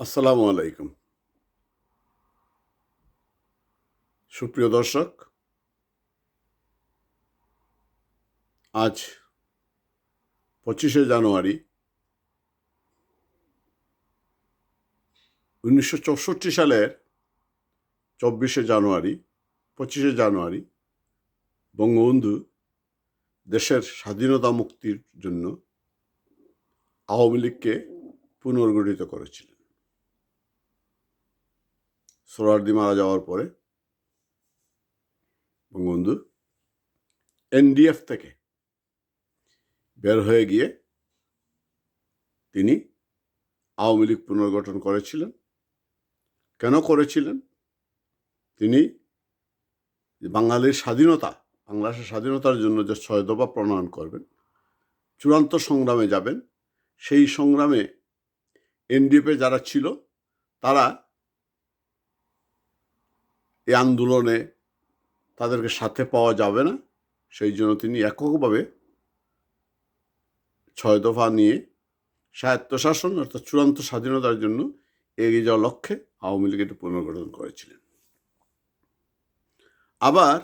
আসসালামু আলাইকুম। সুপ্রিয় দর্শক, আজ পঁচিশে জানুয়ারি উনিশশো চৌষট্টি সালের চব্বিশে জানুয়ারি, পঁচিশে জানুয়ারি বঙ্গবন্ধু দেশের স্বাধীনতা মুক্তির জন্য আওয়ামী লীগকে পুনর্গঠিত করেছিলেন সোহরার্দি মারা যাওয়ার পরে, বঙ্গবন্ধু এনডিএফ থেকে বের হয়ে গিয়ে তিনি আওয়ামী লীগ পুনর্গঠন করেছিলেন। কেন করেছিলেন? তিনি বাঙালির স্বাধীনতা বাংলাদেশের স্বাধীনতার জন্য যে ছয় দফা প্রণয়ন করবেন, চূড়ান্ত সংগ্রামে যাবেন, সেই সংগ্রামে এনডিএফে যারা ছিল, তারা এই আন্দোলনে তাদেরকে সাথে পাওয়া যাবে না। সেই জন্য তিনি এককভাবে ছয় দফা নিয়ে স্বায়ত্তশাসন অর্থাৎ চূড়ান্ত স্বাধীনতার জন্য এগিয়ে যাওয়ার লক্ষ্যে আওয়ামী লীগ এটি পুনর্গঠন করেছিলেন। আবার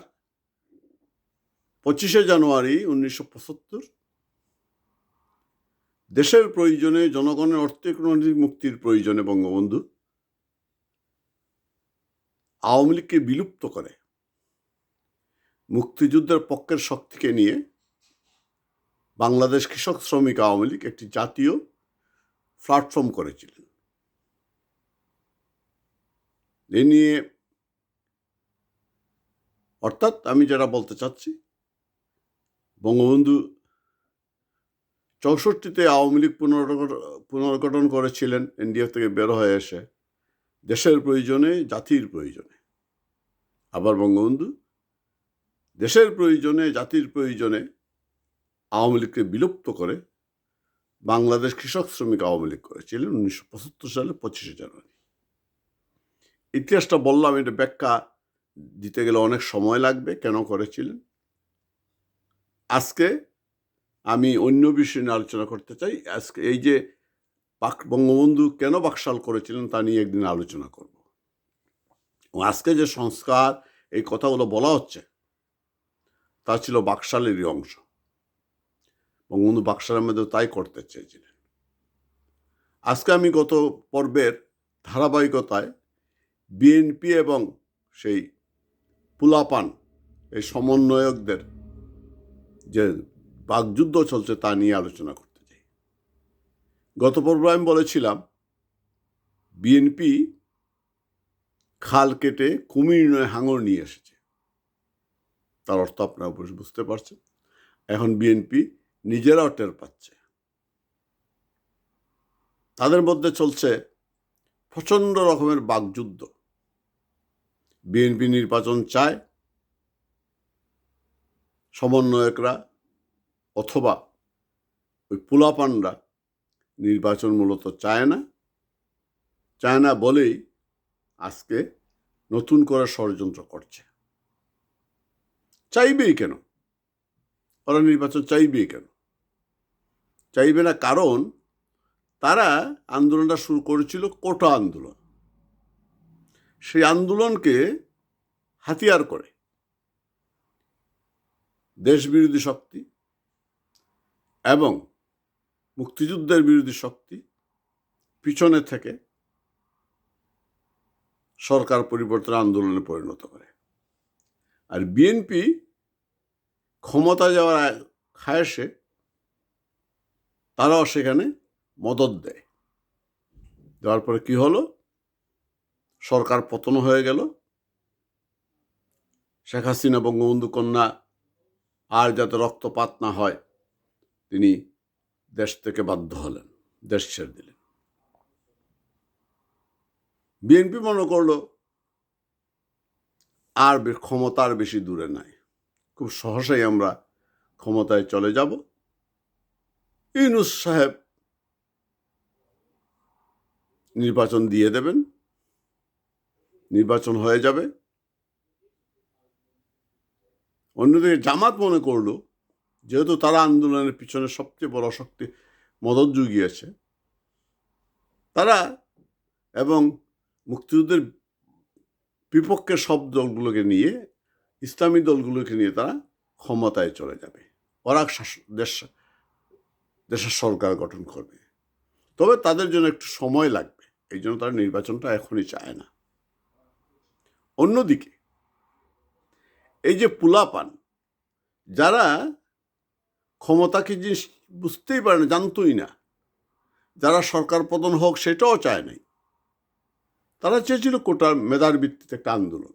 পঁচিশে জানুয়ারি উনিশশো পঁচাত্তর দেশের প্রয়োজনে জনগণের অর্থনৈতিক মুক্তির প্রয়োজনে বঙ্গবন্ধু আওয়ামী লীগকে বিলুপ্ত করে। মুক্তিযুদ্ধের পক্ষের শক্তিকে নিয়ে বাংলাদেশ কৃষক শ্রমিক আওয়ামী লীগ একটি জাতীয় প্ল্যাটফর্ম করেছিলেন। এ নিয়ে অর্থাৎ আমি যেটা বলতে চাচ্ছি, বঙ্গবন্ধু চৌষট্টিতে আওয়ামী লীগ পুনর্গঠন করেছিলেন এনডিএফ থেকে বের হয়ে এসে। দেশের প্রয়োজনে, জাতির প্রয়োজনে। আবার বঙ্গবন্ধু, দেশের প্রয়োজনে, জাতির প্রয়োজনে আওয়ামী লীগকে বিলুপ্ত করে বাংলাদেশ কৃষক শ্রমিক আওয়ামী লীগ করেছিলেন উনিশশো পঁচাত্তর সালে পঁচিশে জানুয়ারি। ইতিহাসটা বললাম, এটা ব্যাখ্যা দিতে গেলে অনেক সময় লাগবে, কেন করেছিলেন? আজকে আমি অন্য বিষয় নিয়ে আলোচনা করতে চাই। আজকে এই যে বঙ্গবন্ধু কেন বাকশাল করেছিলেন তা নিয়ে একদিন আলোচনা করব। আজকে যে সংস্কার, এই কথাগুলো বলা হচ্ছে, তা ছিল বাকশালেরই অংশ। বঙ্গবন্ধু বাকশালের মধ্যে তাই করতে চেয়েছিলেন। আজকে আমি গত পর্বের ধারাবাহিকতায় বিএনপি এবং সেই পুলাপান, এই সমন্বয়কদের যে বাকযুদ্ধ চলছে তা নিয়ে আলোচনা করতে গত পর্ব আমি বলেছিলাম বিএনপি খাল কেটে কুমির নয় হাঙর নিয়ে এসেছে। তার অর্থ আপনারা বুঝতে পারছেন। এখন বিএনপি নিজেরাও টের পাচ্ছে। তাদের মধ্যে চলছে প্রচণ্ড রকমের বাকযুদ্ধ। বিএনপি নির্বাচন চায় সমন্বয়করা অথবা ওই পোলাপানরা নির্বাচন মূলত চায় না চায় না বলেই আজকে নতুন করে ষড়যন্ত্র করছে। চাইবেই কেন? ওরা নির্বাচন চাইবেই কেন? চাইবে না কারণ তারা আন্দোলনটা শুরু করেছিল কোটা আন্দোলন। সেই আন্দোলনকে হাতিয়ার করে। দেশবিরোধী শক্তি এবং মুক্তিযুদ্ধের বিরোধী শক্তি পিছনে থেকে সরকার পরিবর্তন আন্দোলনে পরিণত করে। আর বিএনপি ক্ষমতা যাওয়ার খায়সে তারাও সেখানে মদত দেয়। দেওয়ার পরে কি হলো? সরকার পতন হয়ে গেল। শেখ হাসিনা বঙ্গবন্ধু কন্যা আর যাতে রক্তপাত না হয়, তিনি দেশ থেকে বাধ্য হলেন, দেশ ছেড়ে দিলেন। বিএনপি মনে করল, আর ক্ষমতার বেশি দূরে নাই। খুব সহসাই আমরা ক্ষমতায় চলে যাব। ইউনুস সাহেব নির্বাচন দিয়ে দেবেন, নির্বাচন হয়ে যাবে। অন্যদিকে জামাত মনে করল যেহেতু তারা আন্দোলনের পিছনে সবচেয়ে বড় শক্তি মদত জুগিয়েছে, তারা এবং মুক্তিযুদ্ধের বিপক্ষে সব দলগুলোকে নিয়ে, ইসলামী দলগুলোকে নিয়ে তারা ক্ষমতায় চলে যাবে। ওরা দেশ, দেশের সরকার গঠন করবে। তবে তাদের জন্য একটু সময় লাগবে, এই জন্য তারা নির্বাচনটা এখনই চায় না। অন্যদিকে, এই যে পুলাপান, যারা ক্ষমতাকে জিনিস বুঝতেই পারে না, জানতোই না। যারা সরকার পতন হোক সেটাও চায় নাই। তারা চেয়েছিল কোটার মেধার ভিত্তিতে একটা আন্দোলন।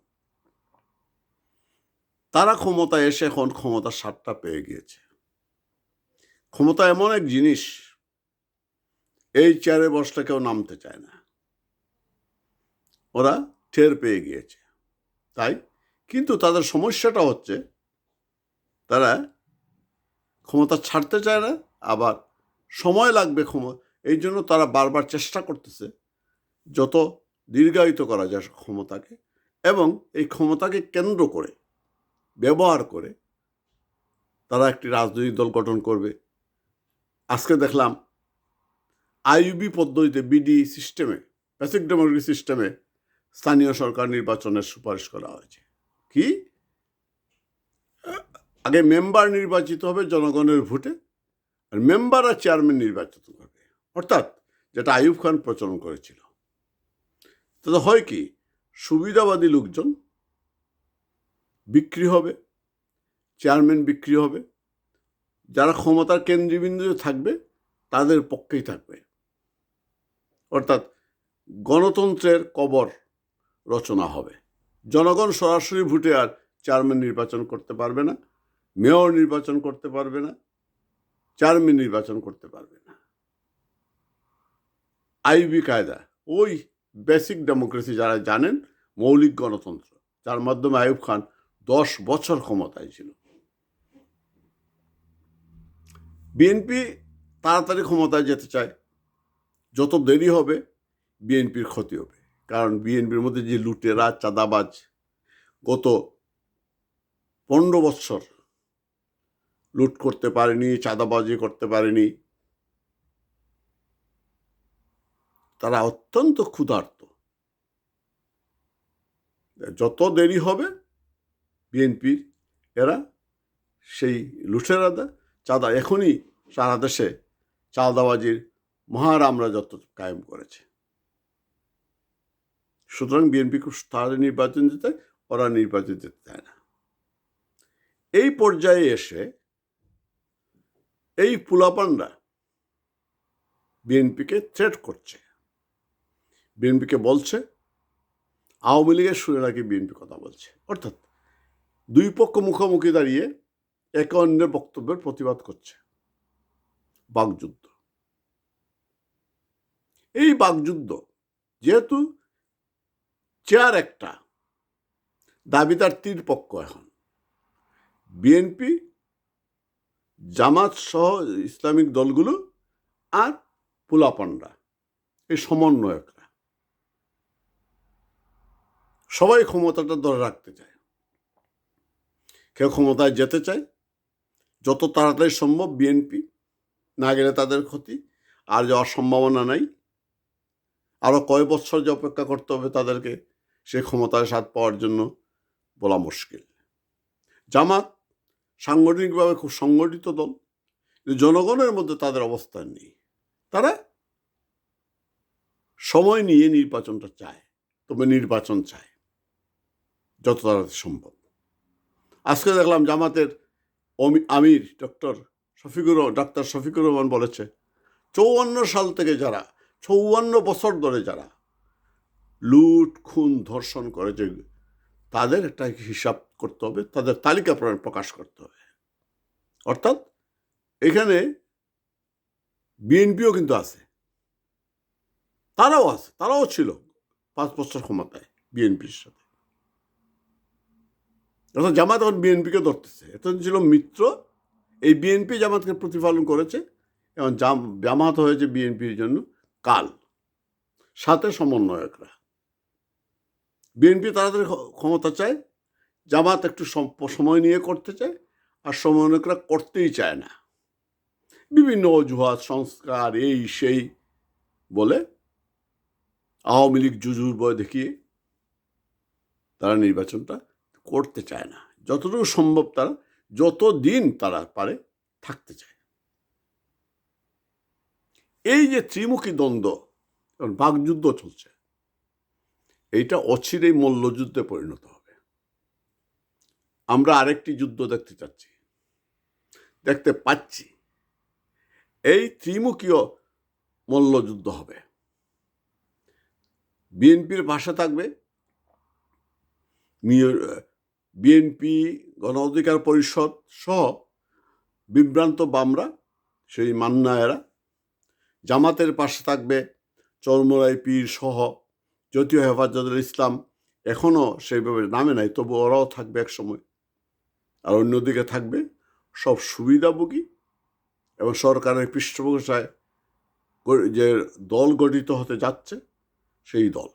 তারা ক্ষমতায় এসে এখন ক্ষমতার স্বাদটা পেয়ে গিয়েছে। ক্ষমতা এমন এক জিনিস, এই চেয়ারে বসলে কেউ নামতে চায় না। ওরা টের পেয়ে গিয়েছে। তাই কিন্তু তাদের সমস্যাটা হচ্ছে, তারা ক্ষমতা ছাড়তে চায় না, আবার সময় লাগবে ক্ষমতা এই জন্য তারা বারবার চেষ্টা করতেছে যত দীর্ঘায়িত করা যায় ক্ষমতাকে এবং এই ক্ষমতাকে কেন্দ্র করে, ব্যবহার করে তারা একটি রাজনৈতিক দল গঠন করবে। আজকে দেখলাম আইইউবি পদ্ধতিতে বিডি সিস্টেমে বেসিক ডেমোক্রেসি সিস্টেমে স্থানীয় সরকার নির্বাচনের সুপারিশ করা হয়েছে। কি? আগে মেম্বার নির্বাচিত হবে জনগণের ভোটে, আর মেম্বার আর চেয়ারম্যান নির্বাচিত করবে। অর্থাৎ যেটা আইয়ুব খান প্রচলন করেছিল। তাতে হয় কি? সুবিধাবাদী লোকজন বিক্রি হবে, চেয়ারম্যান বিক্রি হবে, যারা ক্ষমতার কেন্দ্রবিন্দুতে থাকবে, তাদের পক্ষেই থাকবে। অর্থাৎ গণতন্ত্রের কবর রচনা হবে। জনগণ সরাসরি ভোটে আর চেয়ারম্যান নির্বাচন করতে পারবে না। মেয়র নির্বাচন করতে পারবে না, চেয়ারম্যান নির্বাচন করতে পারবে না। আইবি কায়দা, ওই বেসিক ডেমোক্রেসি যারা জানেন, মৌলিক গণতন্ত্র, যার মাধ্যমে আইয়ুব খান দশ বছর ক্ষমতায় ছিল। বিএনপি তাড়াতাড়ি ক্ষমতায় যেতে চায়। যত দেরি হবে বিএনপির ক্ষতি হবে। কারণ বিএনপির মধ্যে যে লুটেরা, চাঁদাবাজ, গত পনেরো বৎসর লুট করতে পারেনি, চাঁদাবাজি করতে পারেনি। তারা অত্যন্ত ক্ষুধার্ত। যত দেরি হবে, বিএনপির এরা সেই লুটেরাদা চাঁদা এখনই সারা দেশে চাঁদাবাজির মহারামরা যত কায়েম করেছে। সুতরাং বিএনপি খুব তাড়াতাড়ি নির্বাচন যেতে ওরা নির্বাচন যেতে চায় না। এই পর্যায়ে এসে এই পুলাপান্ডা বিএনপিকে থ্রেট করছে। বিএনপিকে বলছে, আওয়ামী লীগের সুরে নাকি বিএনপি কথা বলছে। অর্থাৎ দুই পক্ষ মুখোমুখি দাঁড়িয়ে একে অন্যের বক্তব্যের প্রতিবাদ করছে। বাকযুদ্ধ। এই বাকযুদ্ধ যেহেতু চেয়ার একটা দাবিদার তীর পক্ষ এখন। বিএনপি জামাত সহ ইসলামিক দলগুলো আর পোলাপান্ডা এই সমন্বয়করা। সবাই ক্ষমতাটা ধরে রাখতে চায়। কেউ ক্ষমতায় যেতে চায়, যত তাড়াতাড়ি সম্ভব বিএনপি, না গেলে তাদের ক্ষতি, আর যাওয়ার সম্ভাবনা নাই। আরও কয় বছর যে অপেক্ষা করতে হবে তাদেরকে, সে ক্ষমতায় স্বাদ পাওয়ার জন্য বলা মুশকিল। জামাত সাংগঠনিকভাবে খুব সংগঠিত দল জনগণের মধ্যে তাদের অবস্থান নেই। তারা সময় নিয়ে নির্বাচনটা চায়, তবে নির্বাচন চায়, যত তাড়াতাড়ি সম্ভব। আজকে দেখলাম জামাতের আমির ডক্টর শফিকুর ডাক্তার শফিকুর রহমান বলেছে, চৌয়ান্ন সাল থেকে যারা, চৌয়ান্ন বছর ধরে যারা লুট, খুন, ধর্ষণ করেছে তাদের একটা হিসাব করতে হবে, তাদের তালিকা প্র- প্রকাশ করতে হবে। অর্থাৎ এখানে বিএনপিও কিন্তু আছে। তারাও আছে, তারাও ছিল পাঁচ বছর ক্ষমতায় বিএনপির সাথে। অর্থাৎ জামাত এখন বিএনপিকে ধরতেছে। এতদিন ছিল মিত্র, এই বিএনপি জামাতকে প্রতিপালন করেছে এবং জাম জামাত হয়েছে বিএনপির জন্য কাল। সাথে সমন্বয়করা। বিএনপি তাড়াতাড়ি ক্ষমতা চায়, জামাত একটু সম- সময় নিয়ে করতে চায়, আর সমন্বয়করা করতেই চায় না। বিভিন্ন অজুহাত, সংস্কার, এই, সেই বলে আওয়ামী লীগ জুজুর বয় দেখিয়ে তারা নির্বাচনটা করতে চায় না। যতটুকু সম্ভব তারা যত দিন তারা পারে থাকতে চায়। এই যে ত্রিমুখী দ্বন্দ্ব, এখন বাকযুদ্ধ চলছে। এইটা অচিরেই মল্লযুদ্ধে পরিণত হবে। আমরা আরেকটি যুদ্ধ দেখতে চাচ্ছি। দেখতে পাচ্ছি। এই ত্রিমুখীয় মল্লযুদ্ধ হবে। বিএনপির ভাষা থাকবে। বিএনপি গণ অধিকার পরিষদ সহ বিভ্রান্ত বামরা, সেই মান্নায়েরা। জামাতের পাশে থাকবে চরমরাই পীর সহ জাতীয় হেফাজতুল ইসলাম এখনও সেইভাবে নামে নাই, তবু ওরাও থাকবে এক সময়। আর অন্যদিকে থাকবে সব সুবিধাভোগী এবং সরকারের পৃষ্ঠপোষায় যে দল গঠিত হতে যাচ্ছে, সেই দল।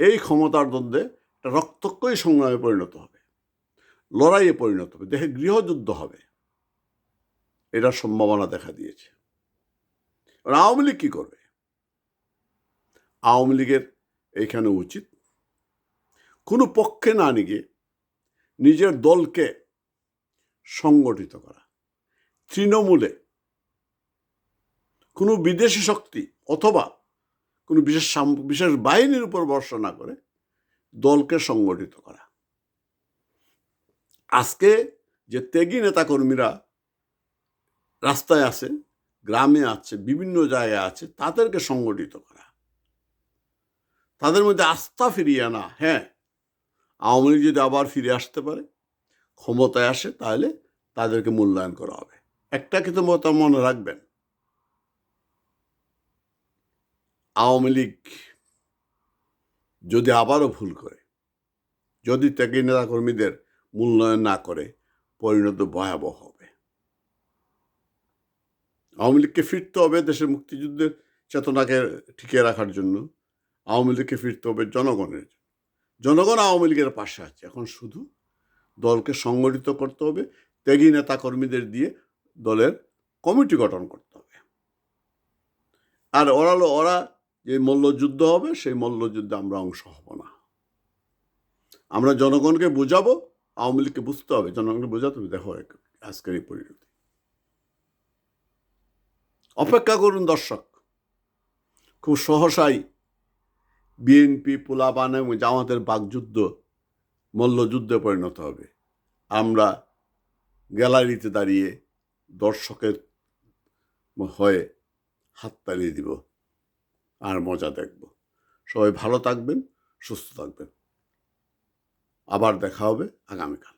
এই ক্ষমতার দ্বন্দ্বে একটা রক্তক্ষয়ী সংগ্রামে পরিণত হবে, লড়াইয়ে পরিণত হবে, দেহে গৃহযুদ্ধ হবে। এটার সম্ভাবনা দেখা দিয়েছে। আওয়ামী লীগ কী করবে? আওয়ামী লীগের এখানে উচিত। কোনো পক্ষে না নিয়ে নিজের দলকে সংগঠিত করা। তৃণমূলে কোনো বিদেশি শক্তি অথবা কোনো বিশেষ বিশেষ বাহিনীর উপর ভরসা না করে দলকে সংগঠিত করা। আজকে যে ত্যাগী নেতাকর্মীরা রাস্তায় আছে, গ্রামে আছে, বিভিন্ন জায়গায় আছে, তাদেরকে সংগঠিত করা। তাদের মধ্যে আস্থা ফিরিয়ে আনা হ্যাঁ। আওয়ামী লীগ যদি আবার ফিরে আসতে পারে, ক্ষমতায় আসে, তাহলে তাদেরকে মূল্যায়ন করা হবে। একটা কিন্তু মত মনে রাখবেন। আওয়ামী লীগ যদি আবারও ভুল করে, যদি ত্যাগী নেতাকর্মীদের মূল্যায়ন না করে, পরিণত ভয়াবহ হবে। আওয়ামী লীগকে ফিরতে হবে দেশের মুক্তিযুদ্ধের চেতনাকে টিকিয়ে রাখার জন্য। আওয়ামী লীগকে ফিরতে হবে জনগণের জনগণ আওয়ামী লীগের পাশে আছে। এখন শুধু দলকে সংগঠিত করতে হবে, ত্যাগী নেতা কর্মীদের দিয়ে দলের কমিটি গঠন করতে হবে। আর ওরালো ওরা যে মল্লযুদ্ধ হবে, সেই মল্লযুদ্ধে আমরা অংশ হব না। আমরা জনগণকে বোঝাবো, আওয়ামী লীগকে বুঝতে হবে। জনগণকে বোঝাতে হবে, দেখো আজকের এই পরিণতি। অপেক্ষা করুন দর্শক। খুব সহসাই বিএনপি পোলাপান এবং জামাতের বাকযুদ্ধ, মল্লযুদ্ধে পরিণত হবে। আমরা গ্যালারিতে দাঁড়িয়ে দর্শকের হয়ে হাত তালিয়ে দিব আর মজা দেখব। সবাই ভালো থাকবেন, সুস্থ থাকবেন। আবার দেখা হবে আগামীকাল।